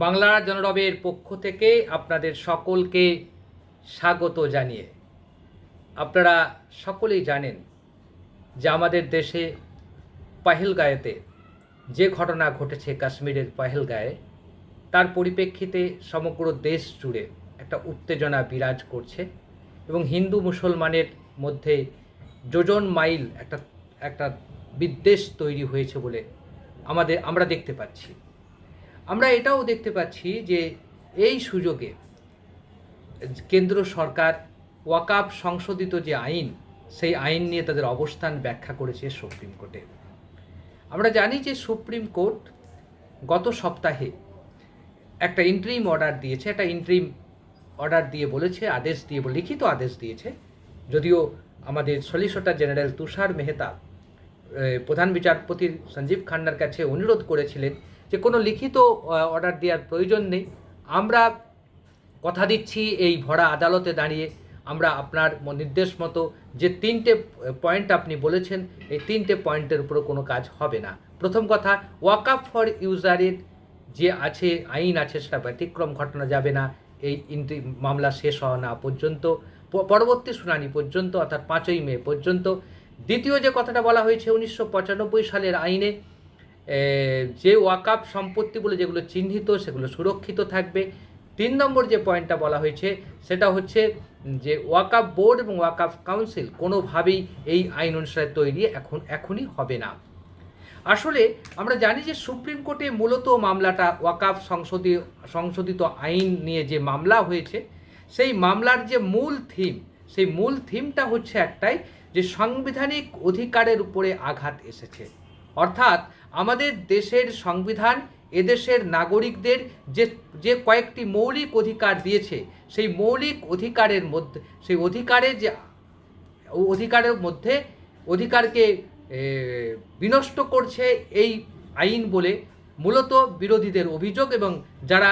বাংলা জনরবের পক্ষ থেকে আপনাদের সকলকে স্বাগত জানিয়ে। আপনারা সকলেই জানেন যে আমাদের দেশে পাহেলগাঁয়েতে যে ঘটনা ঘটেছে কাশ্মীরের পাহেলগাঁয়ে, তার পরিপ্রেক্ষিতে সমগ্র দেশ জুড়ে একটা উত্তেজনা বিরাজ করছে এবং হিন্দু মুসলমানের মধ্যে যোজন মাইল একটা একটা বিদ্বেষ তৈরি হয়েছে বলে আমাদের, আমরা দেখতে পাচ্ছি। আমরা এটাও দেখতে পাচ্ছি যে এই সুযোগে কেন্দ্র সরকার ওয়াকাপ সংশোধিত যে আইন, সেই আইন নিয়ে তাদের অবস্থান ব্যাখ্যা করেছে সুপ্রিম কোর্টে। আমরা জানি যে সুপ্রিম কোর্ট গত সপ্তাহে একটা ইন্ট্রিম অর্ডার দিয়েছে, একটা ইন্ট্রিম অর্ডার দিয়ে বলেছে, আদেশ দিয়ে লিখিত আদেশ দিয়েছে। যদিও আমাদের সলিসিটর জেনারেল তুষার মেহতা প্রধান বিচারপতি সঞ্জীব খান্নার কাছে অনুরোধ করেছিলেন যে কোনো লিখিত অর্ডার দেওয়ার প্রয়োজন নেই। আমরা কথা দিচ্ছি এই ভরা আদালতে দাঁড়িয়ে। আমরা আপনার নির্দেশ মতো যে তিনটে পয়েন্ট আপনি বলেছেন, এই তিনটে পয়েন্টের উপরে কোনো কাজ হবে না। প্রথম কথা, ওয়াকআপ ফর ইউজারের যে আছে, আইন আছে, সেটা ব্যতিক্রম ঘটনা যাবে না। এই মামলা শেষ হওয়া না পর্যন্ত। পরবর্তী শুনানি পর্যন্ত, অর্থাৎ পাঁচই মে পর্যন্ত। দ্বিতীয় যে কথাটা বলা হয়েছে, উনিশশো পঁচানব্বই সালের আইনে যে ওয়াকাপ সম্পত্তি বলে যেগুলো চিহ্নিত, সেগুলো সুরক্ষিত থাকবে। তিন নম্বর যে পয়েন্টটা বলা হয়েছে, সেটা হচ্ছে যে ওয়াকাপ বোর্ড এবং ওয়াকাপ কাউন্সিল কোনোভাবেই এই আইন অনুসারে তৈরি এখন, এখনই হবে না। আসলে আমরা জানি যে সুপ্রিম কোর্টে মূলত মামলাটা ওয়াকাফ সংসদীয় সংশোধিত আইন নিয়ে যে মামলা হয়েছে, সেই মামলার যে মূল থিম, সেই মূল থিমটা হচ্ছে একটাই যে সাংবিধানিক অধিকারের উপরে আঘাত এসেছে। অর্থাৎ আমাদের দেশের সংবিধান, এদেশের নাগরিকদের যে যে কয়েকটি মৌলিক অধিকার দিয়েছে, সেই মৌলিক অধিকারের মধ্যে, সেই অধিকারে যে অধিকারের মধ্যে অধিকারকে বিনষ্ট করছে এই আইন বলে মূলত বিরোধীদের অভিযোগ এবং যারা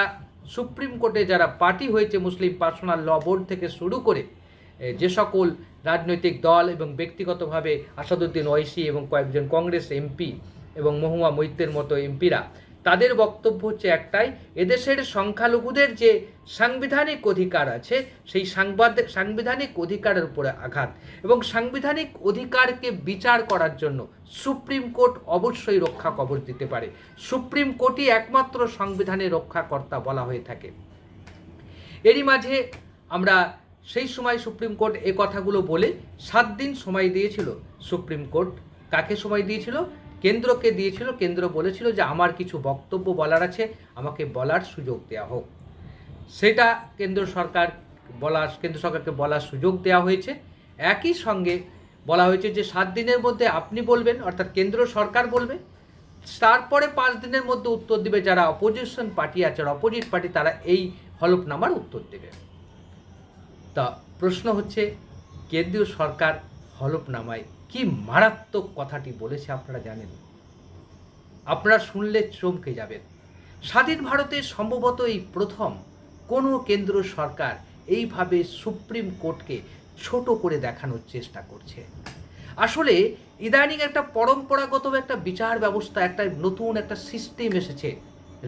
সুপ্রিম কোর্টে যারা পার্টি হয়েছে মুসলিম পার্সোনাল ল বোর্ড থেকে শুরু করে যে সকল রাজনৈতিক দল এবং ব্যক্তিগতভাবে আসাদুদ্দিন ওয়াইসি এবং কয়েকজন কংগ্রেস এমপি এবং মহুয়া মৈত্যের মতো এমপিরা। তাদের বক্তব্য হচ্ছে একটাই, এদেশের সংখ্যালঘুদের যে সাংবিধানিক অধিকার আছে, সেই সাংবাদ, সাংবিধানিক অধিকারের উপরে আঘাত এবং সাংবিধানিক অধিকারকে বিচার করার জন্য সুপ্রিম কোর্ট অবশ্যই রক্ষা কবর দিতে পারে। সুপ্রিম কোর্টই একমাত্র সংবিধানের রক্ষাকর্তা বলা হয়ে থাকে। এরই মাঝে আমরা সেই সময় সুপ্রিম কোর্ট এ কথাগুলো বলে সাত দিন সময় দিয়েছিল সুপ্রিম কোর্ট। কাকে সময় দিয়েছিল? কেন্দ্রকে দিয়েছিল, কেন্দ্র বলেছিল যে আমার কিছু বক্তব্য বলার আছে, আমাকে বলার সুযোগ দেওয়া হোক। সেটা কেন্দ্র সরকার বলার, কেন্দ্র সরকারকে বলার সুযোগ দেওয়া হয়েছে। একই সঙ্গে বলা হয়েছে যে সাত দিনের মধ্যে আপনি বলবেন, অর্থাৎ কেন্দ্র সরকার বলবে। তারপরে পাঁচ দিনের মধ্যে উত্তর দিবে যারা অপোজিশন পার্টি আছে, আর অপোজিট পার্টি তারা এই হলফনামার উত্তর দেবে। তা প্রশ্ন হচ্ছে, কেন্দ্রীয় সরকার হলফনামায় কি মারাত্মক কথাটি বলেছে আপনারা জানেন? আপনারা শুনলে চমকে যাবেন। স্বাধীন ভারতে সম্ভবত এই প্রথম কোনো কেন্দ্র সরকার এইভাবে সুপ্রিম কোর্টকে ছোট করে দেখানোর চেষ্টা করছে। আসলে ইদানিং একটা পরম্পরাগত একটা বিচার ব্যবস্থা, একটা নতুন একটা সিস্টেম এসেছে,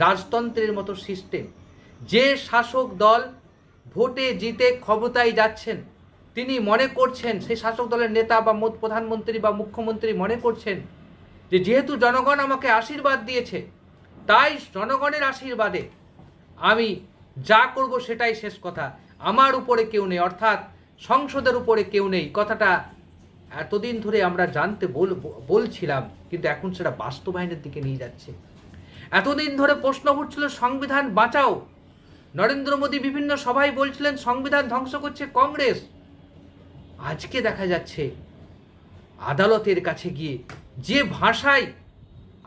রাজতন্ত্রের মতো সিস্টেম। যে শাসক দল ভোটে জিতে ক্ষমতায় যাচ্ছেন তিনি মনে করছেন, সেই শাসক দলের নেতা বা প্রধানমন্ত্রী বা মুখ্যমন্ত্রী মনে করছেন যে যেহেতু জনগণ আমাকে আশীর্বাদ দিয়েছে, তাই জনগণের আশীর্বাদে আমি যা করব সেটাই শেষ কথা। আমার উপরে কেউ নেই, অর্থাৎ সংসদের উপরে কেউ নেই। কথাটা এতদিন ধরে আমরা জানতে বল বলছিলাম, কিন্তু এখন সেটা বাস্তবায়নের দিকে নিয়ে যাচ্ছে। এতদিন ধরে প্রশ্ন উঠছিল, সংবিধান বাঁচাও। নরেন্দ্র মোদী বিভিন্ন সভায় বলছিলেন, সংবিধান ধ্বংস করছে কংগ্রেস। আজকে দেখা যাচ্ছে আদালতের কাছে গিয়ে যে ভাষায়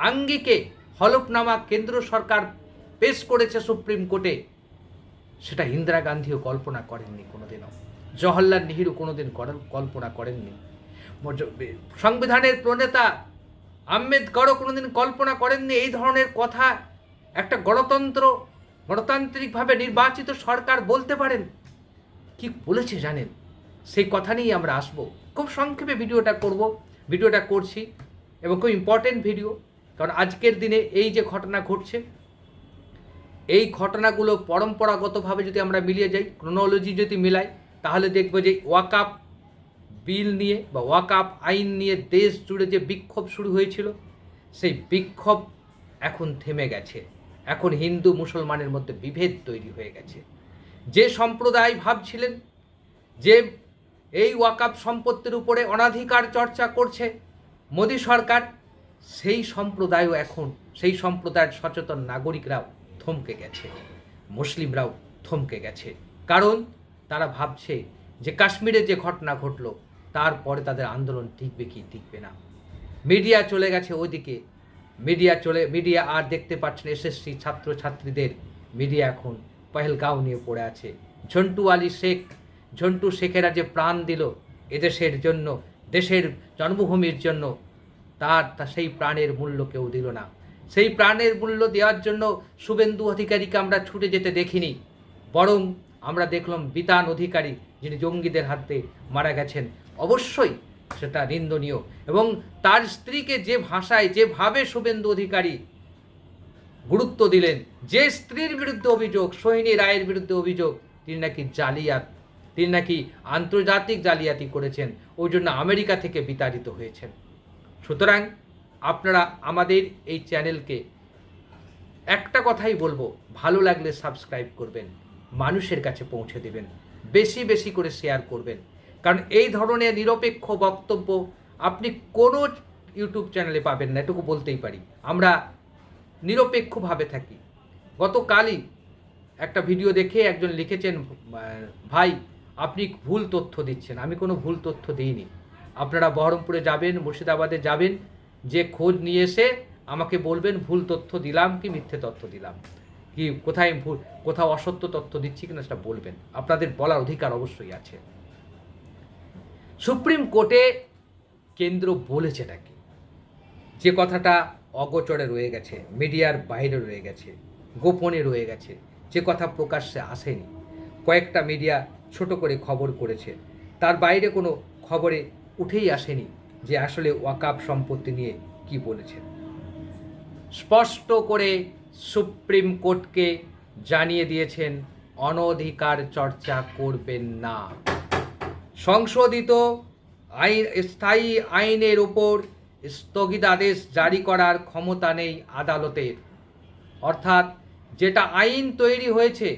আঙ্গিকে হলফনামা কেন্দ্র সরকার পেশ করেছে সুপ্রিম কোর্টে, সেটা ইন্দিরা গান্ধীও কল্পনা করেননি কোনোদিনও। জওহরলাল নেহেরু কোনোদিন কল্পনা করেননি। সংবিধানের প্রণেতা আম্বেদকরও কোনোদিন কল্পনা করেননি এই ধরনের কথা একটা গণতন্ত্র গণতান্ত্রিকভাবে নির্বাচিত সরকার বলতে পারেন। কি বলেছে জানেন? সেই কথা নিয়েই আমরা আসব। খুব সংক্ষেপে ভিডিওটা করব। ভিডিওটা করছি এবং খুব ইম্পর্টেন্ট ভিডিও কারণ আজকের দিনে এই যে ঘটনা ঘটছে, এই ঘটনাগুলো পরম্পরাগতভাবে যদি আমরা মিলিয়ে যাই ক্রোনোলজি যদি মিলাই, তাহলে দেখব যে ওয়াকাপ বিল নিয়ে বা ওয়াকাপ আইন নিয়ে দেশ জুড়ে যে বিক্ষোভ শুরু হয়েছিল, সেই বিক্ষোভ এখন থেমে গেছে। এখন হিন্দু মুসলমানের মধ্যে বিভেদ তৈরি হয়ে গেছে। যে সম্প্রদায় ভাবছিলেন যে এই ওয়াকাপ সম্পত্তির উপরে অনাধিকার চর্চা করছে মোদী সরকার। সেই সম্প্রদায়ও এখন, সেই সম্প্রদায়ের সচেতন নাগরিকরাও থমকে গেছে, মুসলিমরাও থমকে গেছে। কারণ তারা ভাবছে যে কাশ্মীরে যে ঘটনা ঘটলো, তারপরে তাদের আন্দোলন টিকবে কি টিকবে না। মিডিয়া চলে গেছে ওইদিকে। মিডিয়া চলে, মিডিয়া আর দেখতে পাচ্ছেন এসএসসি ছাত্রছাত্রীদের। মিডিয়া এখন পহেলগাঁও নিয়ে পড়ে আছে। ঝন্টু আলী শেখ ঝন্টু শেখেরা যে প্রাণ দিল এদেশের জন্য, দেশের জন্মভূমির জন্য, তার তা সেই প্রাণের মূল্য কেউ দিল না। সেই প্রাণের মূল্য দেওয়ার জন্য শুভেন্দু অধিকারীকে আমরা ছুটে যেতে দেখিনি, বরং আমরা দেখলাম বিতান অধিকারী যিনি জঙ্গিদের হাতে মারা গেছেন, অবশ্যই সেটা নিন্দনীয়। এবং তার স্ত্রীকে যে ভাষায়, যেভাবে শুভেন্দু অধিকারী গুরুত্ব দিলেন, যে স্ত্রীর বিরুদ্ধে অভিযোগ, সোহিনী রায়ের বিরুদ্ধে অভিযোগ, তিনি নাকি জালিয়াত তিনি নাকি আন্তর্জাতিক জালিয়াতি করেছেন, ওই জন্য আমেরিকা থেকে বিতাড়িত হয়েছেন। সুতরাং আপনারা আমাদের এই চ্যানেলকে একটা কথাই বলব, ভালো লাগলে সাবস্ক্রাইব করবেন, মানুষের কাছে পৌঁছে দেবেন, বেশি বেশি করে শেয়ার করবেন। কারণ এই ধরনের নিরপেক্ষ বক্তব্য আপনি কোনো ইউটিউব চ্যানেলে পাবেন না, এটুকু বলতেই পারি। আমরা নিরপেক্ষভাবে থাকি। গতকালই একটা ভিডিও দেখে একজন লিখেছেন ভাই আপনি ভুল তথ্য দিচ্ছেন। আমি কোনো ভুল তথ্য দিইনি। আপনারা বহরমপুরে যাবেন, মুর্শিদাবাদে যাবেন, যে খোঁজ নিয়ে এসে আমাকে বলবেন, ভুল তথ্য দিলাম কি মিথ্যে তথ্য দিলাম? কি কোথায় ভুল, কোথাও অসত্য তথ্য দিচ্ছি কিনা সেটা বলবেন। আপনাদের বলার অধিকার অবশ্যই আছে। সুপ্রিম কোর্টে কেন্দ্র বলেছে নাকি? যে কথাটা অগোচরে রয়ে গেছে, মিডিয়ার বাইরে রয়ে গেছে, গোপনে রয়ে গেছে, যে কথা প্রকাশ্যে আসেনি। কয়েকটা মিডিয়া ছোট করে খবর করেছে। তার বাইরে কোনো খবরে উঠেই আসেনি যে আসলে ওয়াকাপ সম্পত্তি নিয়ে কি বলেছেন। স্পষ্ট করে সুপ্রিম কোর্টকে জানিয়ে দিয়েছেন, অনধিকার চর্চা করবেন না। সংশোধিত আইন, স্থায়ী আইনের উপর স্থগিতাদেশ জারি করার ক্ষমতা নেই আদালতের। অর্থাৎ যেটা আইন তৈরি হয়েছে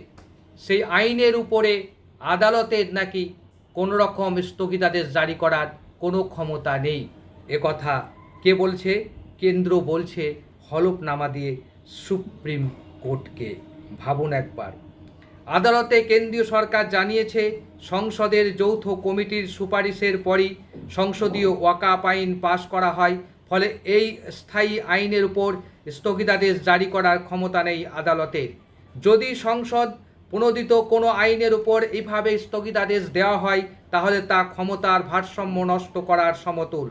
সেই আইনের উপরে আদালতের নাকি কোনো রকম স্থগিতাদেশ জারি করার কোনো ক্ষমতা নেই। কথা কে বলছে? কেন্দ্র বলছে হলফনামা দিয়ে সুপ্রিম কোর্টকে। ভাবুন একবার। আদালতে কেন্দ্রীয় সরকার জানিয়েছে, সংসদের যৌথ কমিটির সুপারিশের পরই সংসদীয় ওয়াকাপ আইন পাশ করা হয়, ফলে এই স্থায়ী আইনের উপর স্থগিতাদেশ জারি করার ক্ষমতা নেই আদালতের। যদি সংসদ প্রণোদিত কোনো আইনের উপর এইভাবে স্থগিতাদেশ দেওয়া হয়, তাহলে তা ক্ষমতার ভারসাম্য নষ্ট করার সমতুল।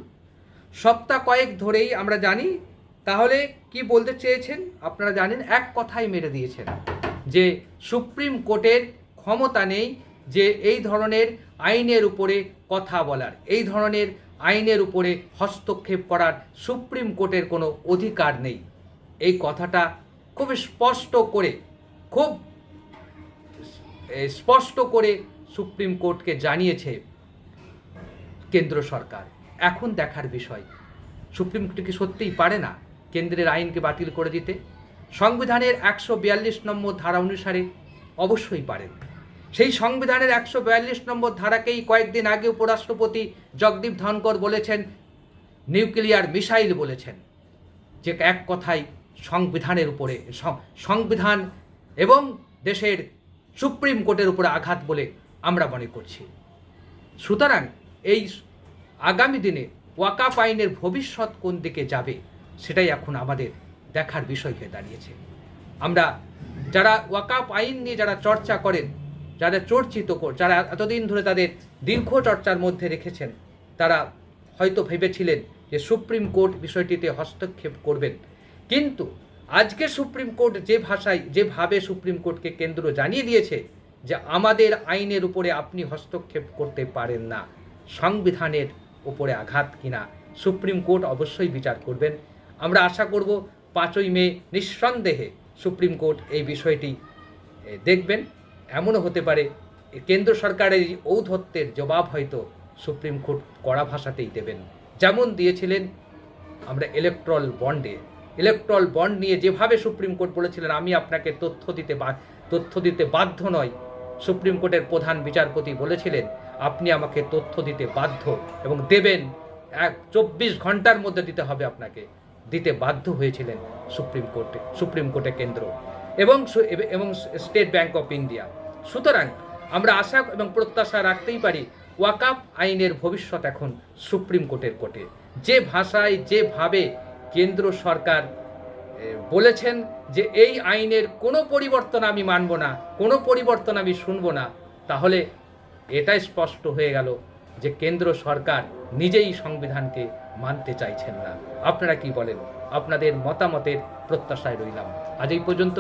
সপ্তাহ কয়েক ধরেই আমরা জানি, তাহলে কি বলতে চেয়েছেন? আপনারা জানেন, এক কথাই মেরে দিয়েছেন, যে সুপ্রিম কোর্টের ক্ষমতা নেই যে এই ধরনের আইনের উপরে কথা বলার, এই ধরনের আইনের উপরে হস্তক্ষেপ করার সুপ্রিম কোর্টের কোনো অধিকার নেই। এই কথাটা খুব স্পষ্ট করে, খুব স্পষ্ট করে সুপ্রিম কোর্টকে জানিয়েছে কেন্দ্র সরকার। এখন দেখার বিষয়, সুপ্রিম কোর্ট কি সত্যিই পারে না কেন্দ্রের আইনকে বাতিল করে দিতে? সংবিধানের একশো বিয়াল্লিশ নম্বর ধারা অনুসারে অবশ্যই পারেন। সেই সংবিধানের একশো বিয়াল্লিশ নম্বর ধারাকেই কয়েকদিন আগে উপরাষ্ট্রপতি জগদীপ ধনকর বলেছেন, নিউক্লিয়ার মিসাইল বলেছেন, যে এক কথায় সংবিধানের উপরে সংবিধান এবং দেশের সুপ্রিম কোর্টের উপরে আঘাত বলে আমরা মনে করছি। সুতরাং এই আগামী দিনে ওয়াকাপ আইনের ভবিষ্যৎ কোন দিকে যাবে, সেটাই এখন আমাদের দেখার বিষয় হয়ে দাঁড়িয়েছে। আমরা যারা ওয়াকাপ আইন নিয়ে যারা চর্চা করেন যারা চর্চিত যারা এতদিন ধরে তাদের দীর্ঘ চর্চার মধ্যে রেখেছেন, তারা হয়তো ভেবেছিলেন যে সুপ্রিম কোর্ট বিষয়টিতে হস্তক্ষেপ করবেন। কিন্তু আজকে সুপ্রিম কোর্ট যে ভাষায় যেভাবে সুপ্রিম কোর্টকে কেন্দ্র জানিয়ে দিয়েছে যে আমাদের আইনের উপরে আপনি হস্তক্ষেপ করতে পারেন না, সংবিধানের উপরে আঘাত কিনা, সুপ্রিম কোর্ট অবশ্যই বিচার করবেন। আমরা আশা করব পাঁচই মে নিঃসন্দেহে সুপ্রিম কোর্ট এই বিষয়টি দেখবেন। এমনও হতে পারে, কেন্দ্র সরকারের এই ঔদ্ধত্যের জবাব হয়তো সুপ্রিম কোর্ট কড়া ভাষাতেই দেবেন। যেমন দিয়েছিলেন আমরা ইলেকট্রল বন্ডে ইলেকট্রল বন্ড নিয়ে যেভাবে সুপ্রিম কোর্ট বলেছিলেন, আমি আপনাকে তথ্য দিতে তথ্য দিতে বাধ্য নয় সুপ্রিম কোর্টের প্রধান বিচারপতি বলেছিলেন, আপনি আমাকে তথ্য দিতে বাধ্য এবং দেবেন। এক, চব্বিশ ঘণ্টার মধ্যে দিতে হবে আপনাকে। দিতে বাধ্য হয়েছিলেন সুপ্রিম কোর্টে সুপ্রিম কোর্টে কেন্দ্র। এবং এবং স্টেট ব্যাংক অফ ইন্ডিয়া সুতরাং আমরা আশা এবং প্রত্যাশা রাখতেই পারি ওয়াকাপ আইনের ভবিষ্যৎ এখন সুপ্রিম কোর্টের কোর্টে। যে ভাষায়, যেভাবে কেন্দ্র সরকার বলেছেন যে এই আইনের কোনো পরিবর্তন আমি মানব না, কোনো পরিবর্তন আমি শুনব না। তাহলে এটাই স্পষ্ট হয়ে গেল যে কেন্দ্র সরকার নিজেই সংবিধানকে মানতে চাইছেন না। আপনারা কি বলেন? আপনাদের মতামতের প্রত্যাশায় রইলাম। আজ এই পর্যন্ত।